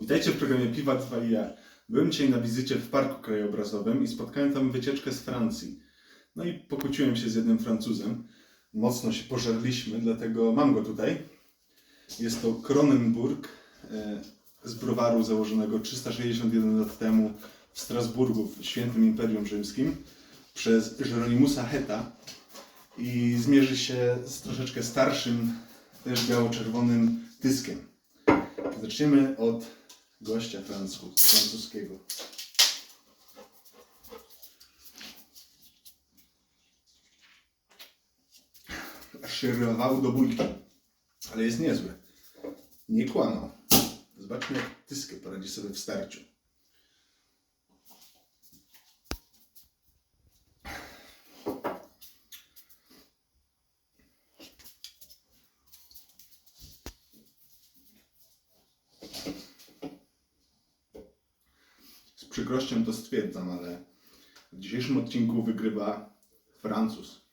Witajcie w programie Piwa 2 i ja. Byłem dzisiaj na wizycie w Parku Krajobrazowym i spotkałem tam wycieczkę z Francji. No i pokłóciłem się z jednym Francuzem. Mocno się pożarliśmy, dlatego mam go tutaj. Jest to Kronenburg e, z browaru założonego 361 lat temu w Strasburgu, w Świętym Imperium Rzymskim przez Jeronimusa Heta i zmierzy się z troszeczkę starszym, też biało-czerwonym tyskiem. Zaczniemy od gościa francuskiego. Aż do bójki, ale jest niezły. Nie kłamał. Zobaczmy, jak tyskę poradzi sobie w starciu. Przykrością to stwierdzam, ale w dzisiejszym odcinku wygrywa Francuz.